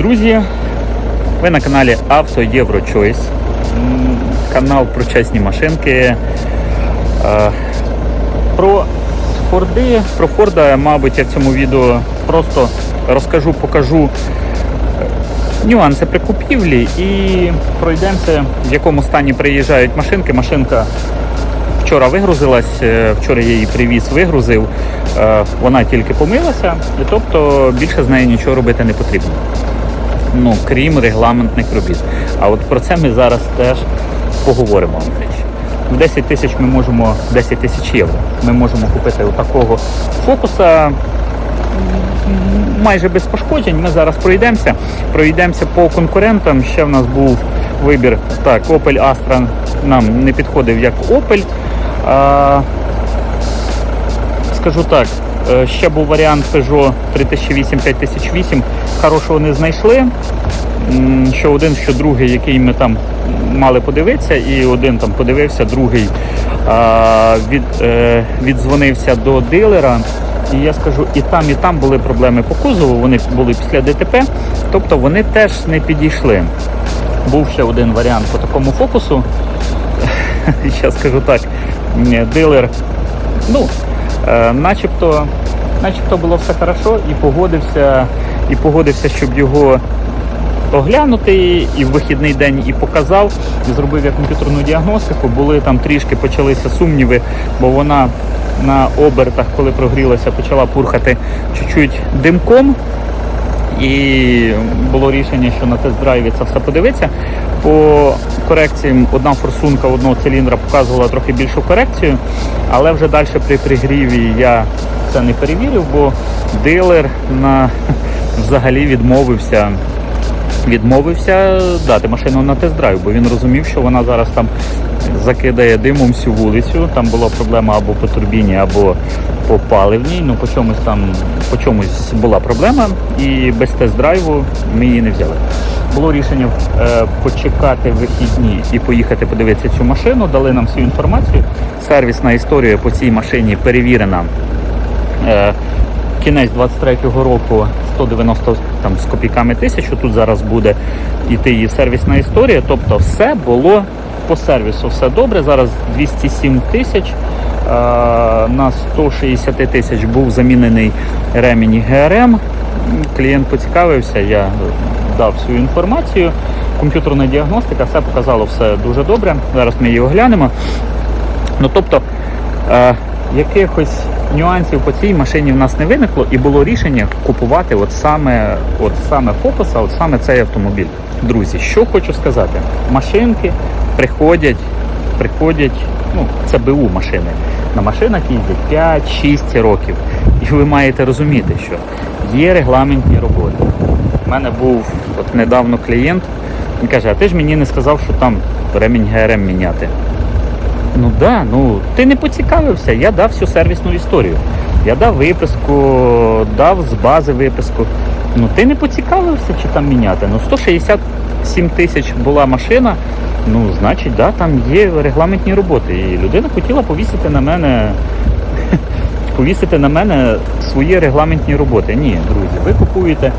Друзі! Ви на каналі Авто Євро Choice. Канал про чесні машинки. Е, Про Форди, про Форда, мабуть, я в цьому відео просто розкажу, покажу нюанси при купівлі і пройдемося, в якому стані приїжджають машинки. Машинка вчора вигрузилась, е, вчора я її привіз, вигрузив. Е, Вона тільки помилася, тобто більше з нею нічого робити не потрібно. Ну, крім регламентних робіт. А от про це ми зараз теж поговоримо. 10 тисяч ми можемо 10 тисяч євро. Ми можемо купити отакого фокуса майже без пошкоджень. Ми зараз пройдемося. Пройдемося по конкурентам. Ще в нас був вибір. Так, Opel Astra нам не підходив як Opel. А, скажу так, ще був варіант Peugeot 3008-5008. Хорошого не знайшли. Що один, що другий, який ми там мали подивитися, і один там подивився, другий від, е, віддзвонився до дилера. І я скажу, і там, і там були проблеми по кузову, вони були після ДТП, тобто вони теж не підійшли. Був ще один варіант по такому фокусу. Я скажу так, дилер, ну, е, начебто, начебто було все хорошо і погодився, і погодився, щоб його оглянути і в вихідний день і показав, і зробив я комп'ютерну діагностику. Були там трішки почалися сумніви, бо вона на обертах, коли прогрілася, почала пурхати чуть-чуть димком. І було рішення, що на тест-драйві це все подивиться. По корекціям одна форсунка одного циліндра показувала трохи більшу корекцію, але вже далі при пригріві я це не перевірив, бо дилер на взагалі відмовився. Відмовився дати машину на тест-драйв, бо він розумів, що вона зараз там закидає димом всю вулицю. Там була проблема або по турбіні, або по паливній. Ну по чомусь там по чомусь була проблема, і без тест-драйву ми її не взяли. Було рішення е, почекати вихідні і поїхати подивитися цю машину. Дали нам всю інформацію. Сервісна історія по цій машині перевірена. Е, кінець 23-го року 190 там з копійками тисячу. Тут зараз буде йти її сервісна історія. Тобто все було по сервісу, все добре. Зараз 207 тисяч. Е, На 160 тисяч був замінений ремінь ГРМ. Клієнт поцікавився, я дав всю інформацію. Комп'ютерна діагностика, все показало все дуже добре. Зараз ми її оглянемо. Ну тобто е, якихось нюансів по цій машині в нас не виникло, і було рішення купувати от саме, от саме фокуса, от саме цей автомобіль. Друзі, що хочу сказати, машинки приходять, приходять, ну це БУ машини. На машинах їздять 5-6 років. І ви маєте розуміти, що є регламентні роботи. У мене був от недавно клієнт, він каже, а ти ж мені не сказав, що там ремінь ГРМ міняти. Ну да, ну ти не поцікавився, я дав всю сервісну історію. Я дав виписку, дав з бази виписку. Ну ти не поцікавився, чи там міняти. Ну 167 тисяч була машина. Ну, значить, да, там є регламентні роботи. І людина хотіла повісити на мене повісити на мене свої регламентні роботи. Ні, друзі, ви купуєте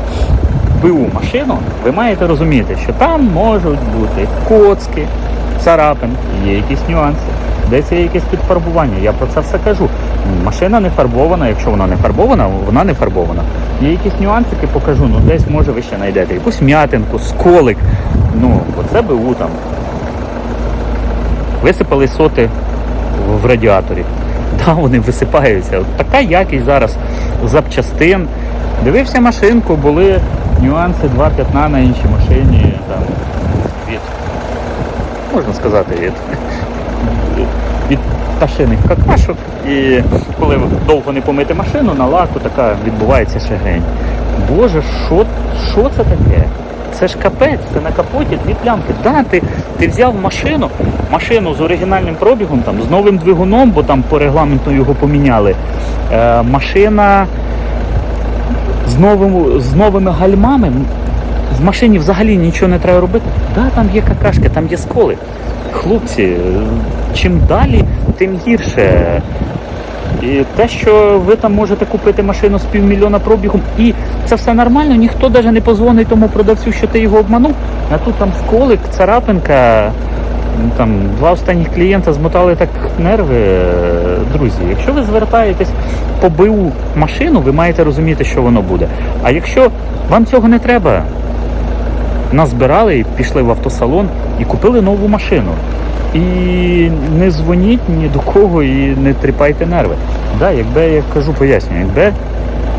БУ машину, ви маєте розуміти, що там можуть бути коцки, царапин, є якісь нюанси, десь є якесь підфарбування. Я про це все кажу. Машина не фарбована, якщо вона не фарбована, вона не фарбована. Є якісь нюансики, покажу, ну десь може ви ще знайдете якусь м'ятинку, сколик. Ну, оце БУ там. Висипали соти в радіаторі. Да, вони висипаються. От така якість зараз запчастин. Дивився машинку, були нюанси 2.15 на іншій машині. Там, можна сказати, від, від пташиних какашок. І коли довго не помити машину, на лаку така відбувається шагрень. Боже, що, що це таке? Це ж капець, це на капоті дві плямки. Да, ти, ти взяв машину, машину з оригінальним пробігом, там, з новим двигуном, бо там по регламенту його поміняли. Е, машина з, новим, з новими гальмами. В машині взагалі нічого не треба робити. Да, там є какашки, там є сколи. Хлопці, чим далі, тим гірше. І те, що ви там можете купити машину з півмільйона пробігом, і це все нормально, ніхто навіть не позвонить тому продавцю, що ти його обманув. А тут там сколик, царапинка. Там два останніх клієнта змотали так нерви. Друзі, якщо ви звертаєтесь по БУ машину, ви маєте розуміти, що воно буде. А якщо вам цього не треба, назбирали і пішли в автосалон і купили нову машину. І не дзвоніть ні до кого і не тріпайте нерви. Да, якби я кажу, пояснюю, якби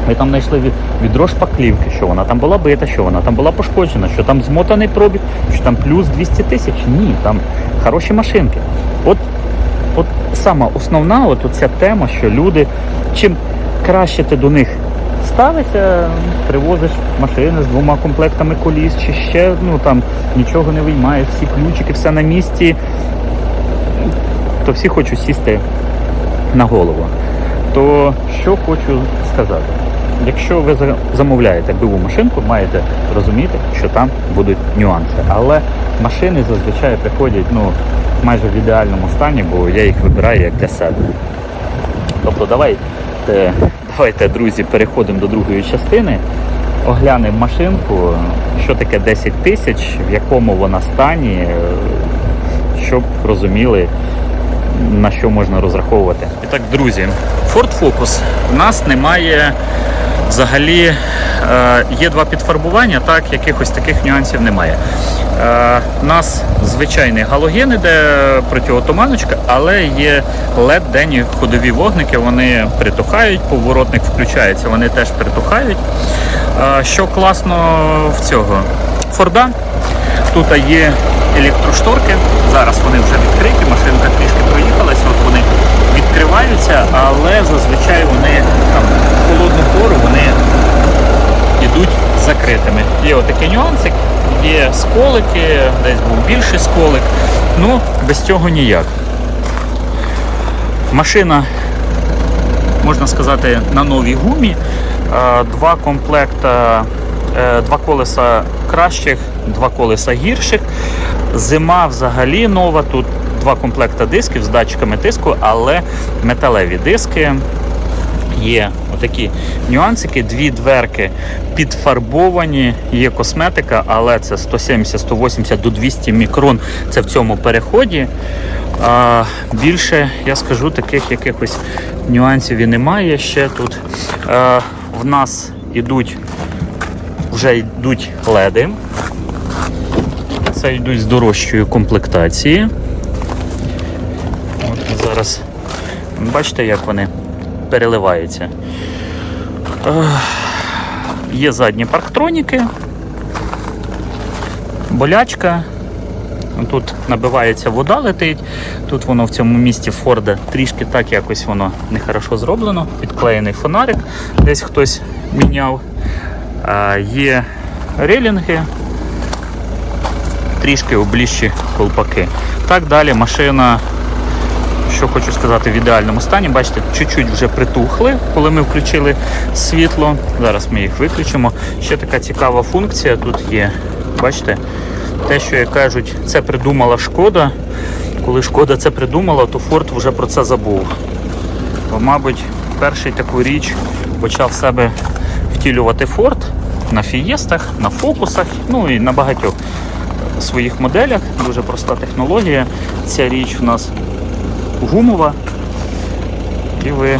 ми там знайшли від, відро шпаклівки, що вона там була бита, що вона там була пошкоджена, що там змотаний пробіг, що там плюс 200 тисяч. Ні, там хороші машинки. От, от сама основна, от ця тема, що люди, чим краще ти до них ставишся, привозиш машини з двома комплектами коліс, чи ще ну там нічого не виймаєш, всі ключики, все на місці, то всі хочуть сісти на голову. То що хочу сказати? Якщо ви замовляєте БУ машинку, маєте розуміти, що там будуть нюанси. Але машини зазвичай приходять ну, майже в ідеальному стані, бо я їх вибираю як для себе. Тобто давайте, давайте, друзі, переходимо до другої частини. Оглянемо машинку, що таке 10 тисяч, в якому вона стані, щоб розуміли, на що можна розраховувати. І так, друзі, Ford Focus. У нас немає взагалі е, є два підфарбування, так, якихось таких нюансів немає. Е, у нас звичайний галоген іде протиотуманочка, але є led денні ходові вогники, вони притухають, поворотник включається, вони теж притухають. Е, що класно в цього Форда, тут є електрошторки, зараз вони вже відкриті, машинка трішки проїхалась, от вони відкриваються, але зазвичай вони там в холодну пору вони йдуть закритими. Є отакий нюансик, є сколики, десь був більший сколик. Ну, без цього ніяк. Машина, можна сказати, на новій гумі. Два комплекта, е, два колеса кращих, два колеса гірших. Зима взагалі нова. Тут два комплекта дисків з датчиками тиску, але металеві диски. Є отакі нюансики, дві дверки підфарбовані, є косметика, але це 170, 180 до 200 мікрон. Це в цьому переході. А, більше я скажу, таких якихось нюансів і немає ще тут. А, в нас ідуть вже йдуть леди. Це йдуть з дорожчої комплектації. Зараз бачите, як вони переливаються. Є задні парктроніки, болячка. Тут набивається вода летить. Тут воно в цьому місці Форда трішки так якось воно нехорошо зроблено. Підклеєний фонарик, десь хтось міняв. А, Є релінги, трішки обліжчі колпаки. Так далі машина, що хочу сказати, в ідеальному стані. Бачите, чуть-чуть вже притухли, коли ми включили світло. Зараз ми їх виключимо. Ще така цікава функція тут є. Бачите, те, що як кажуть, це придумала шкода. Коли шкода це придумала, то Форд вже про це забув. Бо, мабуть, перший таку річ почав себе втілювати Форд на фієстах, на фокусах, ну і на багатьох своїх моделях. Дуже проста технологія. Ця річ у нас гумова. І ви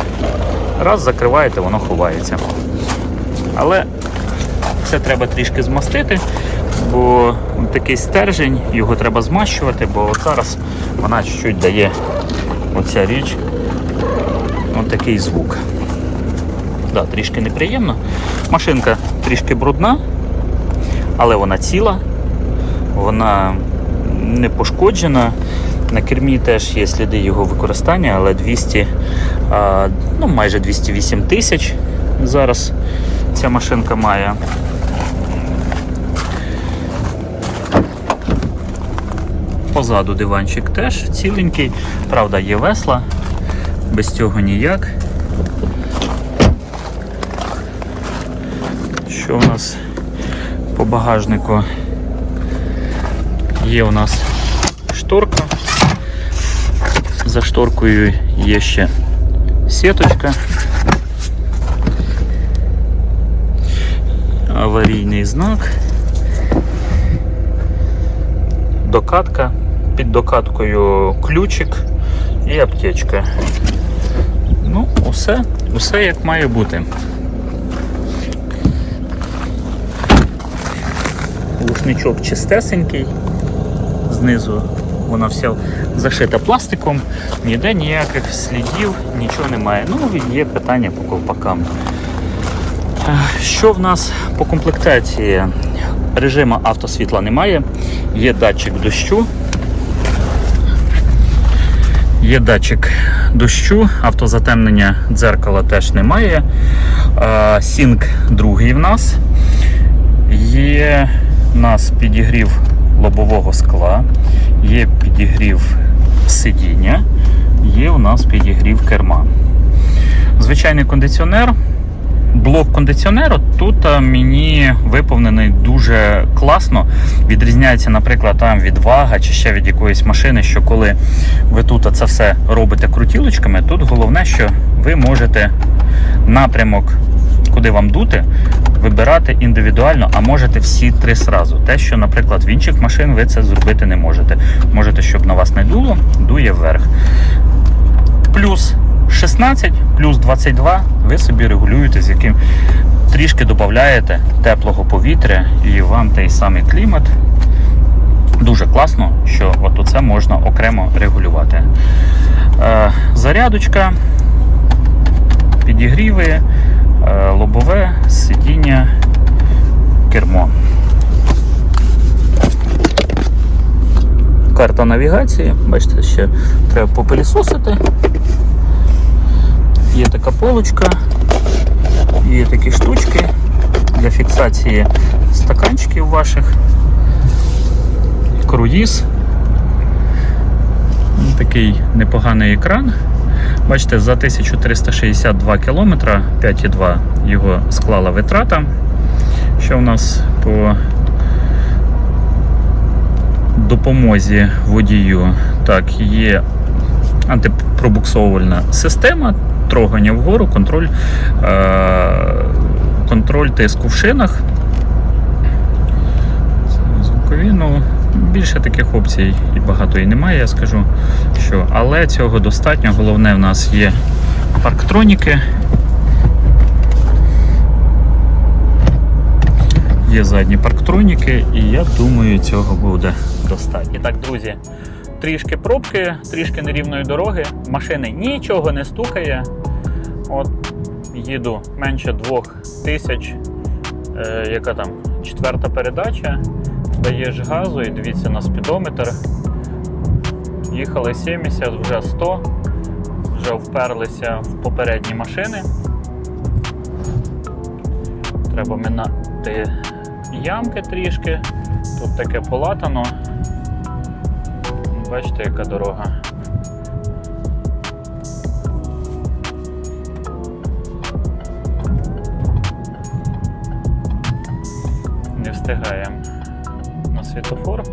раз закриваєте, воно ховається. Але це треба трішки змастити, бо такий стержень, його треба змащувати, бо зараз вона чуть-чуть дає оця річ от такий звук. Да, трішки неприємно. Машинка трішки брудна, але вона ціла, вона не пошкоджена. На кермі теж є сліди його використання, але 200, ну майже 208 тисяч зараз ця машинка має. Позаду диванчик теж ціленький, правда, є весла, без цього ніяк. Що у нас по багажнику? Є у нас За шторкою є ще сіточка. Аварійний знак. Докатка. Під докаткою ключик і аптечка. Ну, усе, усе як має бути. Лушничок чистесенький. Знизу вона вся зашита пластиком, ніде ніяких слідів, нічого немає. Ну, є питання по ковпакам. Е, Що в нас по комплектації? Режиму автосвітла немає, є датчик дощу. Є датчик дощу, автозатемнення дзеркала теж немає. Е, Сінк другий в нас. Є в нас підігрів лобового скла, є підігрів сидіння, є у нас підігрів керма. Звичайний кондиціонер. Блок кондиціонеру тут мені виповнений дуже класно. Відрізняється, наприклад, там від вага чи ще від якоїсь машини, що коли ви тут це все робите крутілочками, тут головне, що ви можете напрямок, куди вам дути, вибирати індивідуально, а можете всі три сразу. Те, що, наприклад, в інших машин ви це зробити не можете. Можете, щоб на вас не дуло, дує вверх. Плюс 16, плюс 22 ви собі регулюєте, з яким трішки додаєте теплого повітря і вам той самий клімат. Дуже класно, що от оце можна окремо регулювати. Е, зарядочка, підігріви, е, лобове, сидіння, кермо. Карта навігації, бачите, ще треба попилісосити. Є така полочка, є такі штучки для фіксації стаканчиків ваших. Круїз. Такий непоганий екран. Бачите, за 1362 км 5,2 його склала витрата. Що в нас по допомозі водію? Так, є антипробуксовувальна система, трогання вгору, контроль, е- контроль тиску в шинах. Звукові, ну, більше таких опцій і багато і немає, я скажу. Що, але цього достатньо. Головне, в нас є парктроніки. Є задні парктроніки, і я думаю, цього буде достатньо. І так, друзі, трішки пробки, трішки нерівної дороги, машини нічого не стукає. От їду менше двох тисяч, е, яка там четверта передача, даєш газу і дивіться на спідометр. Їхали 70, вже 100, вже вперлися в попередні машини. Треба минати ямки трішки. Тут таке полатано. Бачите, яка дорога. На.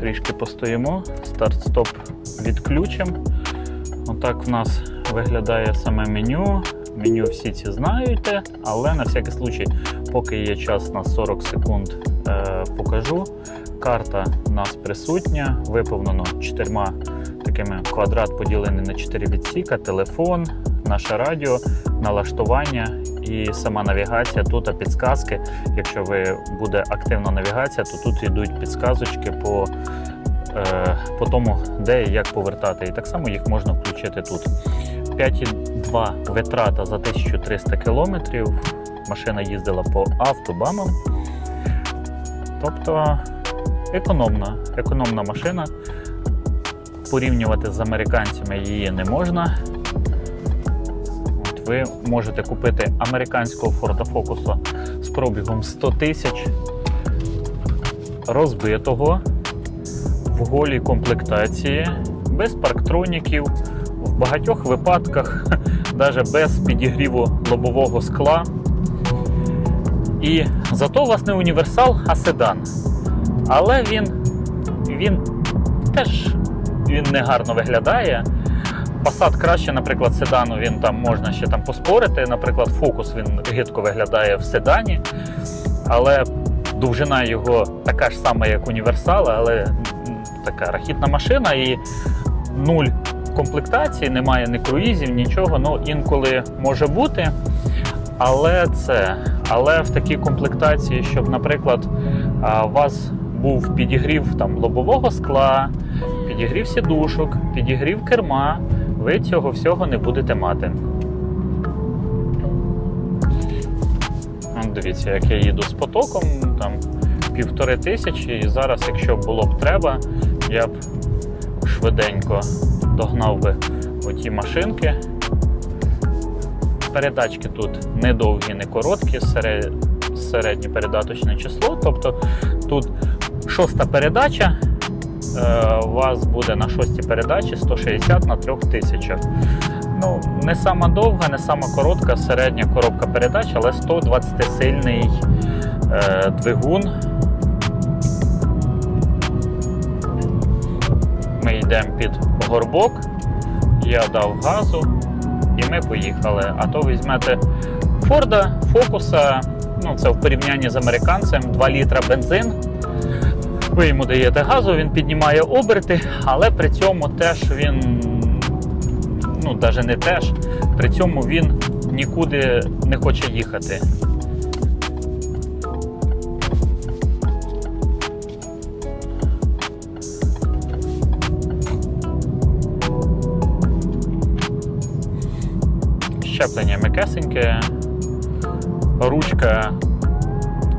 Трішки постоїмо, старт-стоп відключимо. Отак в нас виглядає саме меню. Меню всі ці знаєте, але на всякий случай, поки є час на 40 секунд, е, покажу. Карта у нас присутня, виповнено чотирма такими квадрат поділений на 4 відсіка, телефон, наше радіо, налаштування і сама навігація. Тут підсказки. Якщо ви буде активна навігація, то тут йдуть підсказочки по, е, по тому, де і як повертати. І так само їх можна включити тут. 5,2 витрата за 1300 кілометрів. Машина їздила по автобамам. Тобто економна, економна машина. Порівнювати з американцями її не можна. Ви можете купити американського Ford Focus з пробігом 100 тисяч розбитого в голій комплектації, без парктроніків, в багатьох випадках навіть без підігріву лобового скла. І зато у вас не універсал, а седан. Але він він теж він не гарно виглядає. Passat краще, наприклад, седану він там можна ще там поспорити. Наприклад, Focus він гидко виглядає в седані, але довжина його така ж сама, як універсал, але така рахітна машина і нуль комплектації, немає ні круїзів, нічого. Ну інколи може бути. Але це, але в такій комплектації, щоб, наприклад, у вас був підігрів там лобового скла, підігрів сідушок, підігрів керма, ви цього всього не будете мати. Дивіться, як я їду з потоком, там півтори тисячі, і зараз, якщо було б треба, я б швиденько догнав би оті машинки. Передачки тут не довгі, не короткі, сере- середнє передаточне число. Тобто тут шоста передача. Е, У вас буде на шостій передачі 160 на 3000. Ну, не сама довга, не сама коротка, середня коробка передач, але 120-сильний е, двигун. Ми йдемо під горбок, я дав газу і ми поїхали. А то візьмете Форда, Фокуса, ну це в порівнянні з американцем, 2 літра бензин. Ви йому даєте газу, він піднімає оберти, але при цьому теж він, ну навіть не теж, при цьому він нікуди не хоче їхати. Щеплення м'якесеньке, ручка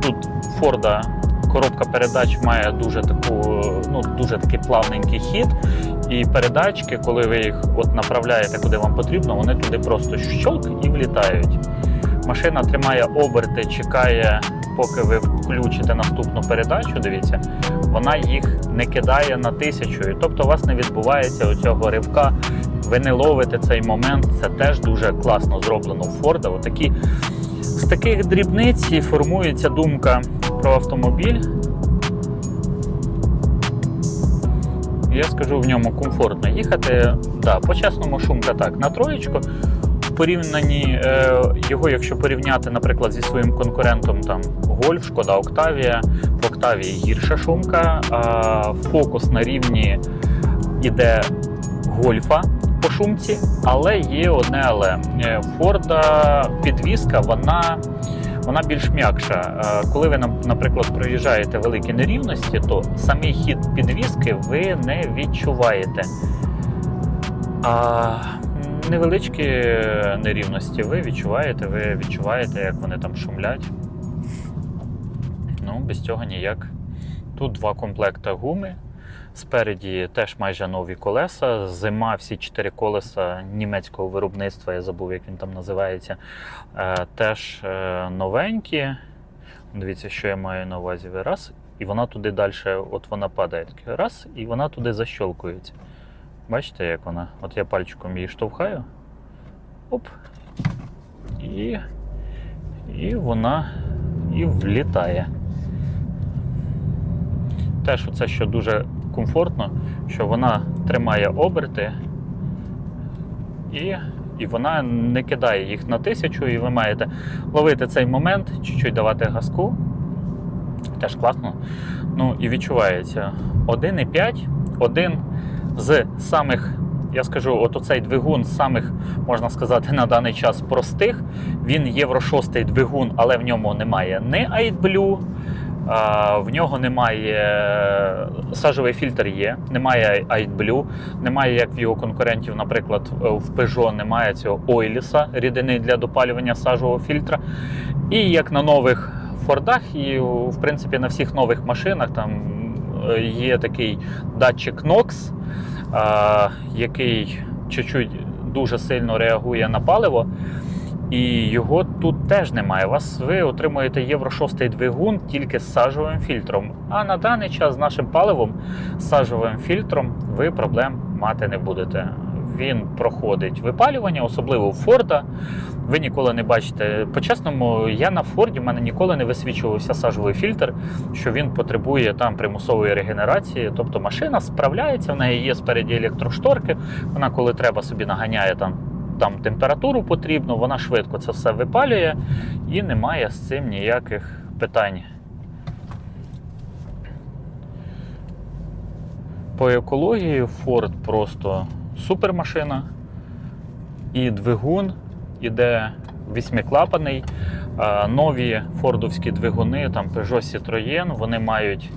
тут Форда коробка передач має дуже таку, ну дуже такий плавненький хід. І передачки, коли ви їх от направляєте куди вам потрібно, вони туди просто щолк і влітають. Машина тримає оберти, чекає, поки ви включите наступну передачу. Дивіться, вона їх не кидає на тисячу. І тобто у вас не відбувається оцього ривка. Ви не ловите цей момент. Це теж дуже класно зроблено у Форда. Отакі з таких дрібниць формується думка про автомобіль. Я скажу в ньому комфортно їхати. Да, по-чесному шумка так, на троєчку. Порівнянні е, його, якщо порівняти, наприклад, зі своїм конкурентом там Гольф, Шкода Октавія, в Октавії гірша шумка, а фокус на рівні іде гольфа по шумці, але є одне але. Е, Форда підвіска, вона, вона більш м'якша. Е, Коли ви, наприклад, проїжджаєте великі нерівності, то самий хід підвіски ви не відчуваєте. А невеличкі нерівності ви відчуваєте, ви відчуваєте, як вони там шумлять. Ну, без цього ніяк. Тут два комплекти гуми. Спереді теж майже нові колеса. Зима, всі чотири колеса німецького виробництва, я забув, як він там називається. е, Теж е, новенькі. Дивіться, що я маю на увазі. Раз, і вона туди далі, от вона падає. Раз, і вона туди защолкується. Бачите, як вона? От я пальчиком її штовхаю. Оп. І, і вона і влітає. Теж оце, що дуже комфортно, що вона тримає оберти і, і вона не кидає їх на тисячу, і ви маєте ловити цей момент, чуть-чуть давати газку. Теж класно. Ну і відчувається 1,5, один з самих, я скажу, от оцей двигун з самих, можна сказати, на даний час простих. Він Євро 6 двигун, але в ньому немає ні AidBlue, а, В нього немає сажовий фільтр є, немає AidBlue, немає як в його конкурентів, наприклад, в Peugeot немає цього ойліса, рідини для допалювання сажового фільтра. І як на нових Фордах, і в принципі на всіх нових машинах там е, є такий датчик NOx, а, який чуть-чуть дуже сильно реагує на паливо. І його тут теж немає. Вас ви отримуєте Євро 6 двигун тільки з сажовим фільтром. А на даний час з нашим паливом з сажовим фільтром ви проблем мати не будете. він проходить випалювання, особливо у Форда. Ви ніколи не бачите. По-чесному, я на Форді в мене ніколи не висвічувався сажовий фільтр, що він потребує там примусової регенерації. Тобто машина справляється, в неї є спереді електрошторки. Вона, коли треба, собі наганяє там, там температуру потрібну, вона швидко це все випалює і немає з цим ніяких питань. По екології Ford просто супер машина. І двигун іде восьмиклапаний. Нові фордовські двигуни, там Peugeot Citroën, вони мають,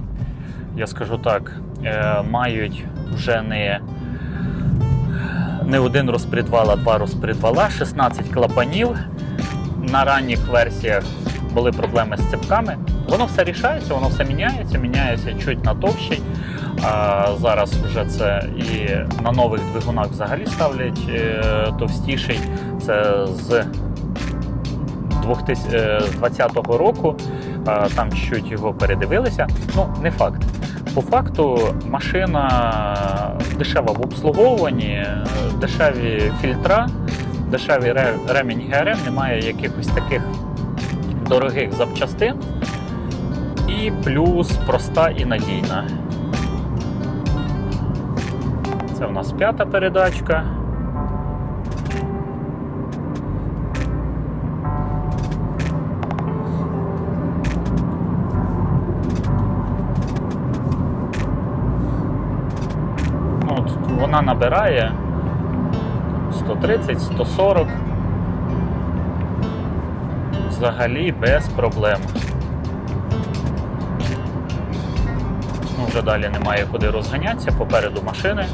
я скажу так, е, мають вже не, не один розпредвал, а два розпредвала, 16 клапанів. На ранніх версіях були проблеми з цепками. Воно все рішається, воно все міняється, міняється чуть на товщий. А зараз вже це і на нових двигунах взагалі ставлять е, товстіший. Це з 2020 року. Там чуть його передивилися. Ну, не факт. По факту машина дешева в обслуговуванні, дешеві фільтра, дешеві ремінь ГРМ, немає якихось таких дорогих запчастин. І плюс проста і надійна. Це у нас п'ята передачка. Набирає 130, 140. Взагалі без проблем. Ну, вже далі немає куди розганятися, попереду машини.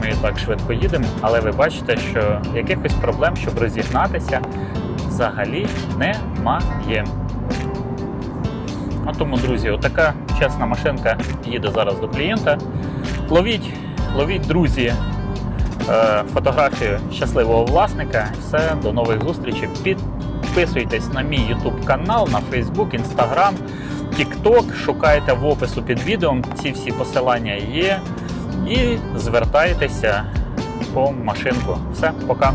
Ми і так швидко їдемо, але ви бачите, що якихось проблем, щоб розігнатися, взагалі немає. А тому, друзі, отака чесна машинка їде зараз до клієнта. Ловіть, ловіть, друзі, е, фотографію щасливого власника. Все, до нових зустрічей. Підписуйтесь на мій YouTube канал, на Facebook, Instagram, TikTok. Шукайте в опису під відео. Ці всі посилання є. І звертайтеся по машинку. Все, пока.